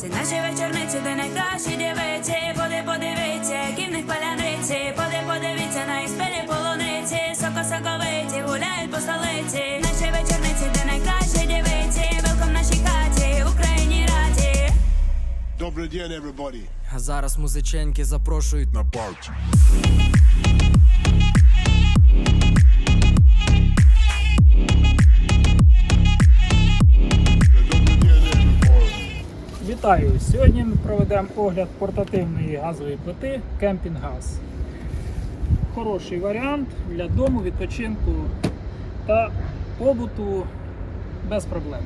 Це наші вечорниці, де найкращі дівиці. Поди подивіться, які в них паляниці. Поди подивіться на їх спини полуниці. Соко соковиті гуляють по столиці. Наші вечорниці, де найкращі дівиці. Велком нашій хаті, Україні раді. Добрий день, everybody. А зараз музиченьки запрошують На парті. Вітаю! Сьогодні ми проведемо огляд портативної газової плити Camping Gas. Хороший варіант для дому, відпочинку та побуту без проблем.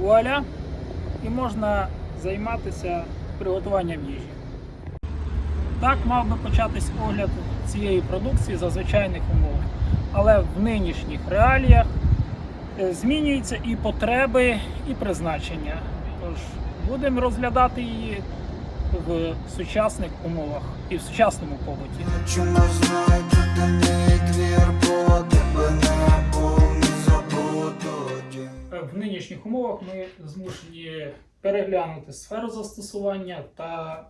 Вуаля! і можна займатися приготуванням їжі. Так мав би початись огляд цієї продукції за звичайних умов. Але в нинішніх реаліях е, змінюються і потреби, і призначення. Тож будемо розглядати її в сучасних умовах і в сучасному побуті. Забуду. В нинішніх умовах ми змушені переглянути сферу застосування та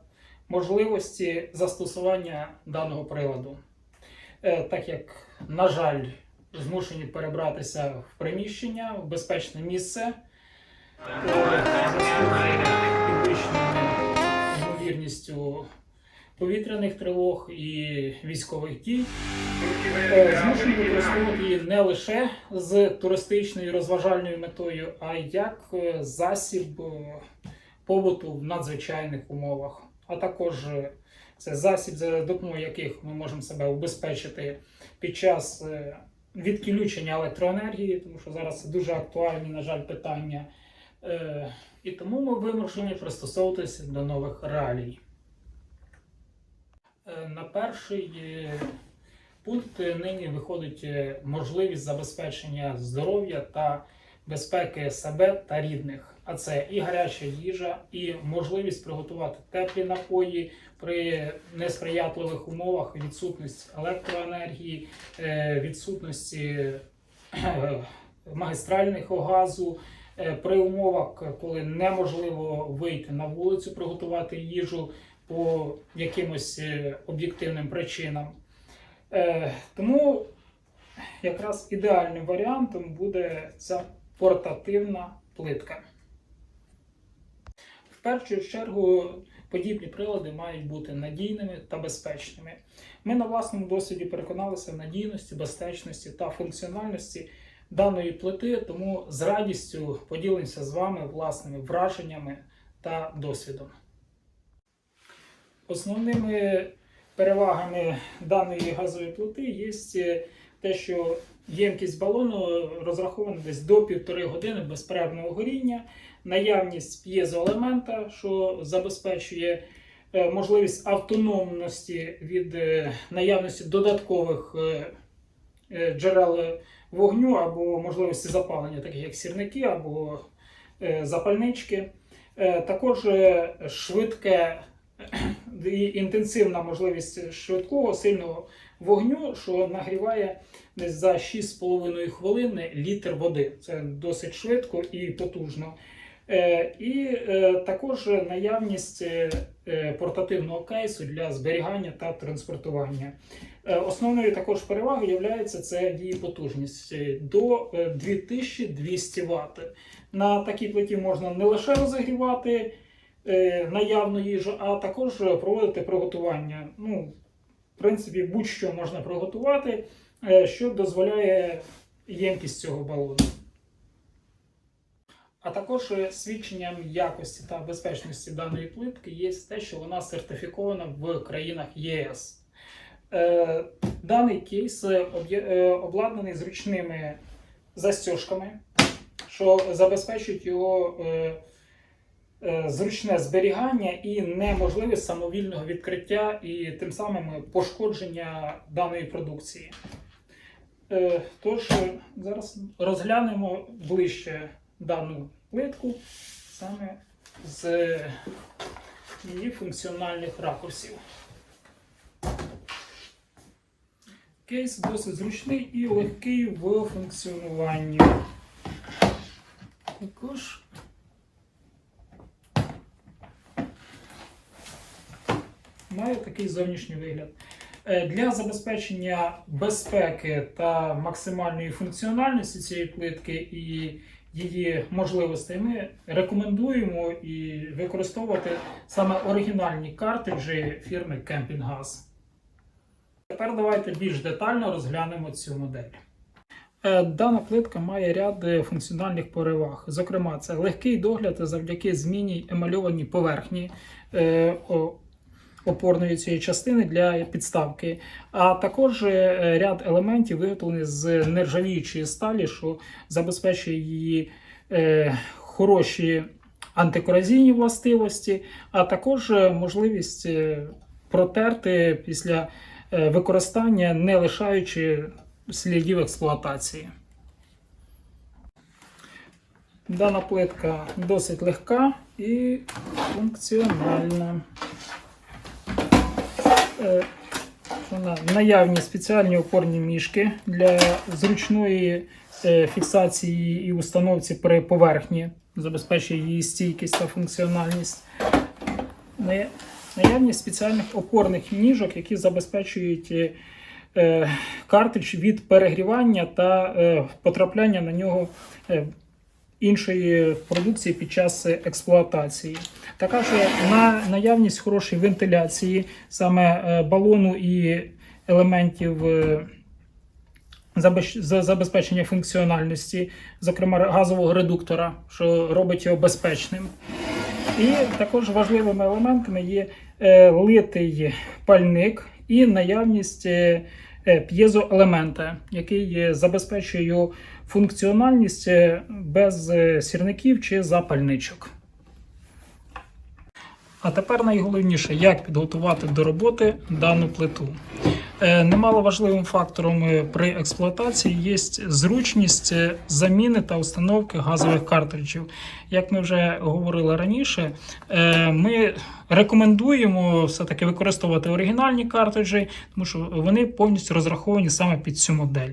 можливості застосування даного приладу. Е, Так як, на жаль, змушені перебратися в приміщення, в безпечне місце, ймовірністю повітряних тривог і військових дій. Е, Змушені використовувати її не лише з туристичною розважальною метою, а й як е, засіб е, побуту в надзвичайних умовах. А також це засіб, за допомогою яких ми можемо себе убезпечити під час відключення електроенергії, тому що зараз це дуже актуальні, на жаль, питання. І тому ми вимушені пристосовуватися до нових реалій. Е, На перший е, пункт е, нині виходить можливість забезпечення здоров'я та безпеки себе та рідних. А це і гаряча їжа, і можливість приготувати теплі напої при несприятливих умовах, відсутність електроенергії, відсутності магістрального газу. При умовах, коли неможливо вийти на вулицю, приготувати їжу по якимось е, об'єктивним причинам. Е, Тому якраз ідеальним варіантом буде ця портативна плитка. В першу чергу подібні прилади мають бути надійними та безпечними. Ми на власному досвіді переконалися в надійності, безпечності та функціональності даної плити, тому з радістю поділимося з вами власними враженнями та досвідом. Основними перевагами даної газової плити є е, те, що ємкість балону розрахована десь до півтори години безперервного горіння, наявність п'єзоелемента, що забезпечує е, можливість автономності від е, наявності додаткових джерел вогню або можливості запалення, таких як сірники або запальнички. Також швидке інтенсивна можливість швидкого сильного вогню, що нагріває десь за 6,5 хвилини літр води. Це досить швидко і потужно. Е, І е, також наявність е, портативного кейсу для зберігання та транспортування. Основною також перевагою є це її потужність до е, 2200 Вт. На такій плиті можна не лише розігрівати наявну їжу, а також проводити приготування. Ну, в принципі, будь-що можна приготувати, е, що дозволяє ємкість цього балону. А також е, свідченням якості та безпечності даної плитки є те, що вона сертифікована в країнах ЄС. Е, Даний кейс е, е, обладнаний зручними застіжками, що забезпечують його е, е, зручне зберігання і неможливість самовільного відкриття і тим самим пошкодження даної продукції. Е, Тож е, зараз розглянемо ближче дану плитку саме з її функціональних ракурсів. Кейс досить зручний і легкий в функціонуванні. Також має такий зовнішній вигляд. Е, Для забезпечення безпеки та максимальної функціональності цієї плитки і її можливостей ми рекомендуємо і використовувати саме оригінальні картриджі фірми Campingaz. Тепер давайте більш детально розглянемо цю модель. Е, Дана плитка має ряд функціональних переваг. Зокрема, це легкий догляд завдяки змінній емальованій поверхні е, опорної цієї частини для підставки, а також е, ряд елементів виготовлені з нержавіючої сталі, що забезпечує її е, хороші антикоразійні властивості, а також е, можливість е, протерти після використання, не лишаючи слідів експлуатації. Дана плитка досить легка і функціональна. Е, наявні спеціальні опорні мішки для зручної е, фіксації і установці при поверхні, забезпечує її стійкість та функціональність. Наявність спеціальних опорних ніжок, які забезпечують е, картридж від перегрівання та потрапляння на нього іншої продукції під час експлуатації. Така ж на наявність хорошої вентиляції саме е, балону і елементів е, забез- за- забезпечення функціональності, зокрема газового редуктора, що робить його безпечним. І також важливими елементами є е, литий пальник і наявність п'єзоелемента, який забезпечує його функціональність е, без е, сірників чи запальничок. А тепер найголовніше, як підготувати до роботи дану плиту. Е, Немало важливим фактором е, при експлуатації є зручність е, заміни та установки газових картриджів. Як ми вже говорили раніше, ми рекомендуємо все-таки використовувати оригінальні картриджі, тому що вони повністю розраховані саме під цю модель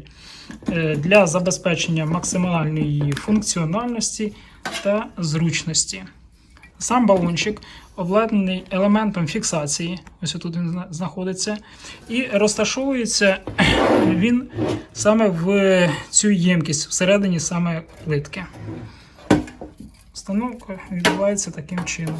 для забезпечення максимальної функціональності та зручності. Сам балончик обладнаний елементом фіксації, ось тут він знаходиться, і розташовується він саме в цю ємкість, всередині саме плитки. Установка відбувається таким чином.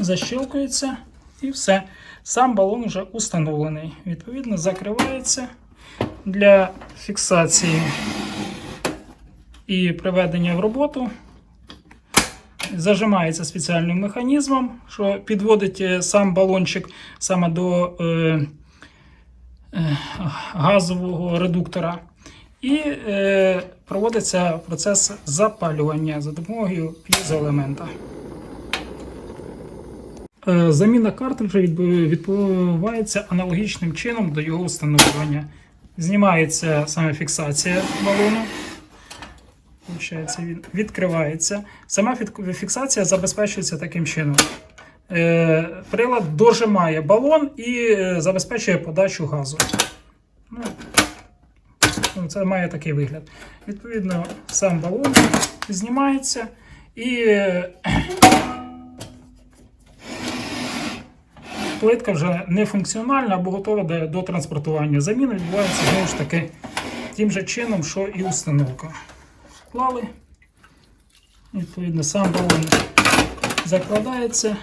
Защелкується і все. Сам балон вже установлений. Відповідно, закривається для фіксації і приведення в роботу. Зажимається спеціальним механізмом, що підводить е, сам балончик саме до е, е, газового редуктора. І е, проводиться процес запалювання за допомогою п'єзоелемента. Е, Заміна картриджа відбувається аналогічним чином до його встановлювання. Знімається саме фіксація балону. Він відкривається. Сама фіксація забезпечується таким чином. Е, Прилад дожимає балон і е, забезпечує подачу газу. Ну, ну, це має такий вигляд. Відповідно, сам балон знімається і плитка вже не функціональна або готова до, транспортування. Заміна відбувається знову ж таки тим же чином, що і установка. Вклали. Відповідно, сам балон закладається,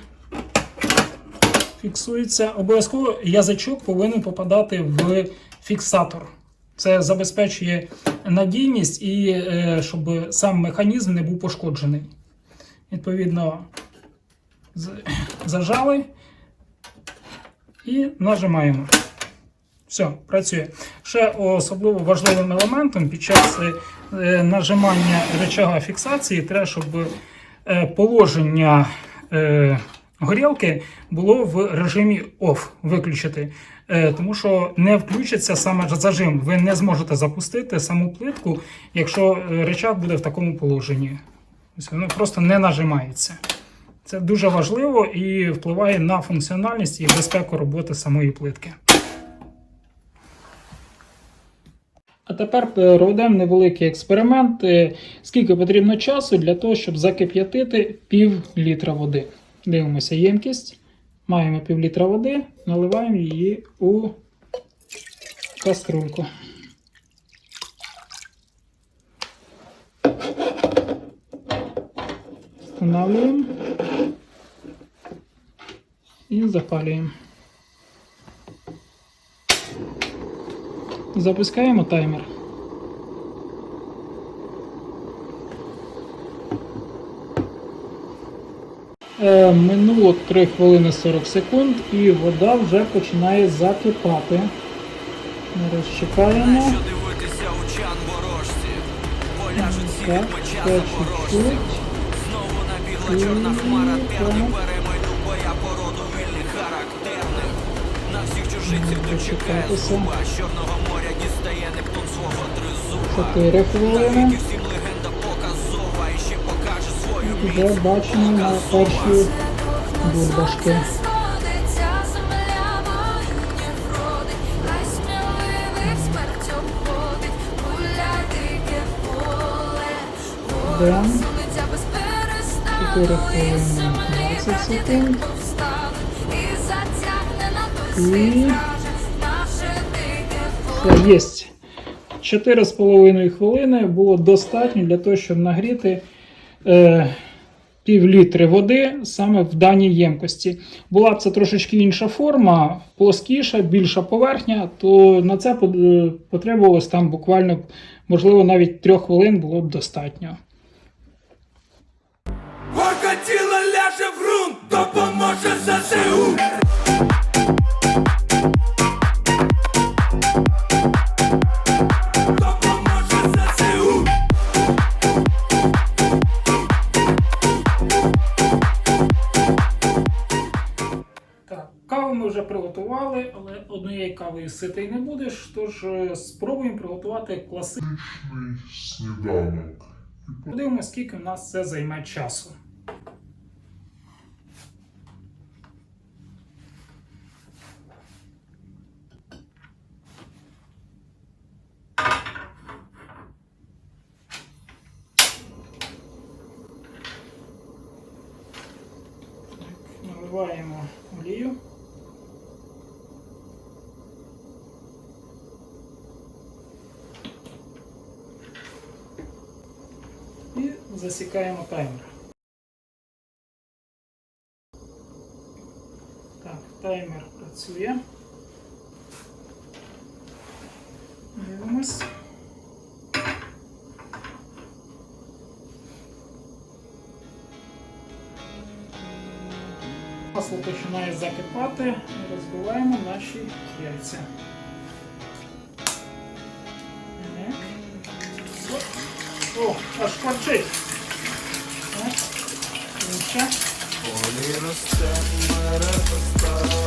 фіксується. Обов'язково язичок повинен попадати в фіксатор. Це забезпечує надійність і е, щоб сам механізм не був пошкоджений. Відповідно, зажали і нажимаємо. Все, працює. Ще особливо важливим елементом під час е, нажимання рычага фіксації треба, щоб е, положення е, горілки було в режимі OFF виключити, тому що не включиться саме зажим. Ви не зможете запустити саму плитку, якщо речах буде в такому положенні. Воно просто не нажимається. Це дуже важливо і впливає на функціональність і безпеку роботи самої плитки. А тепер проведемо невеликий експеримент. Е, Скільки потрібно часу для того, щоб закип'ятити пів літра води. Дивимося ємкість. Маємо пів літра води, наливаємо її у каструльку. Встановлюємо і запалюємо. Запускаємо таймер. Е, минуло 3 хвилини 40 секунд і вода вже починає закипати. Зараз чекаємо. Що дивитися у чан ворожці, Так, чуть-чуть. Знову чорна хмара, п'яни перемайду боя породу вільних характерних. На всіх чужиців дочекає Дочекатися. зуба, з чорного моря дістає Нептун свого тризуба. 4 хвилини. І всім легенда показова, і ще покаже свою міць. бачимо на перші бульбашки. Сходиться 4 хвилини 20 секунд. і. Це є. 4,5 хвилини було достатньо для того, щоб нагріти е, пів літри води саме в даній ємкості. Була б це трошечки інша форма, плоскіша, більша поверхня, то на це е, потребувалось там буквально, можливо, навіть 3 хвилин було б достатньо. Тіла ляже в ґрунт, допоможе ЗСУ. Каву ми вже приготували, але однією кавою ситий не будеш. Тож е, спробуємо приготувати класичний сніданок. Подивимося, скільки в нас це займе часу. Так, олію. І засікаємо таймер. Так, таймер працює. Дивимось. Масло починає закипати розбиваємо наші яйця. О, аж кварчить. Так. Інше. Полі росте мере сум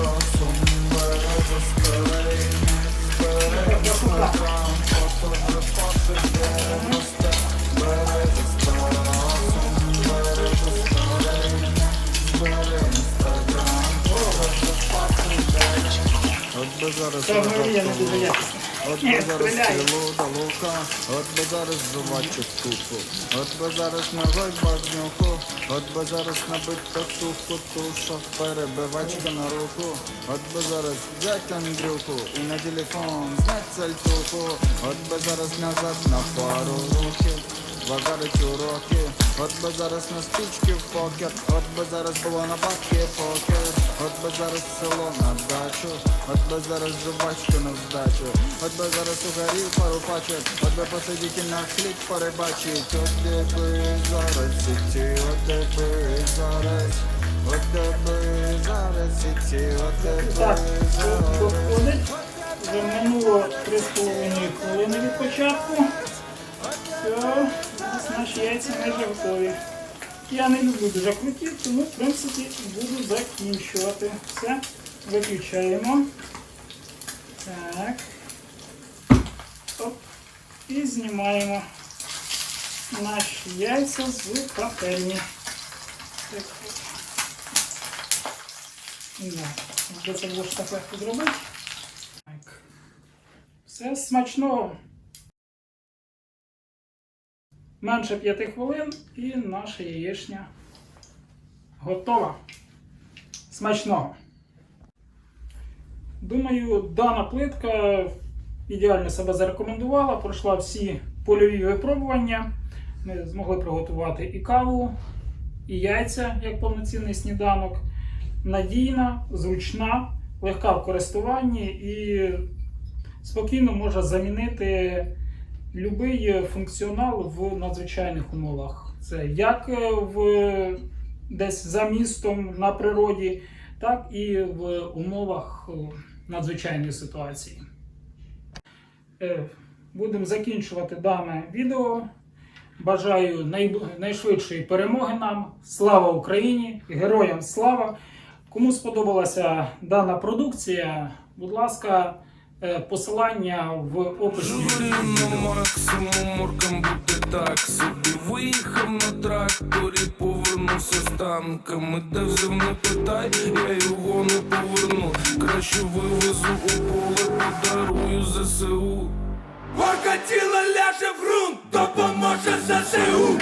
От би зараз стрілу до лука, от би зараз зувачу штуку, от би зараз нажать багнюку, от би зараз набить татуху, туша, перебивачка на руку, от би зараз взять Андрюху і на телефон знять сальтуху, от би зараз назад на пару рухів, вагарить уроки, от би зараз на спічки в покер, от би зараз було на бабки покер, от би зараз село на дачу, от би зараз жувачку на здачу, от би зараз у горі пару пачок, от би посидіти на хліб порибачить, от де би зараз сіті, от де би зараз, от де би зараз сіті, от де би зараз. Вже минуло 3,5 хвилини від початку. Все, наші яйця майже готові. Я не люблю дуже круті, тому в принципі буду закінчувати. Все, виключаємо. Так. Оп. І знімаємо наші яйця з пательні. Так. Де це було ж так легко? Так. Все смачного. Менше 5 хвилин і наша яєчня готова. Смачного. Думаю, дана плитка ідеально себе зарекомендувала, пройшла всі польові випробування. Ми змогли приготувати і каву, і яйця як повноцінний сніданок. Надійна, зручна, легка в користуванні і спокійно може замінити будь-який функціонал в надзвичайних умовах. Це як е, в десь за містом на природі, так і в умовах е, надзвичайної ситуації. Е, Будемо закінчувати дане відео. Бажаю най- найшвидшої перемоги нам. Слава Україні! Героям слава! Кому сподобалася дана продукція, будь ласка, посилання в описі. Журі на максимум моркам бути так. Собі Виїхав на тракторі, повернувся з танками. Де взяв не питай, я його не поверну. Краще вивезу у поле, подарую ЗСУ. Орка тіло ляже в ґрунт, допоможе ЗСУ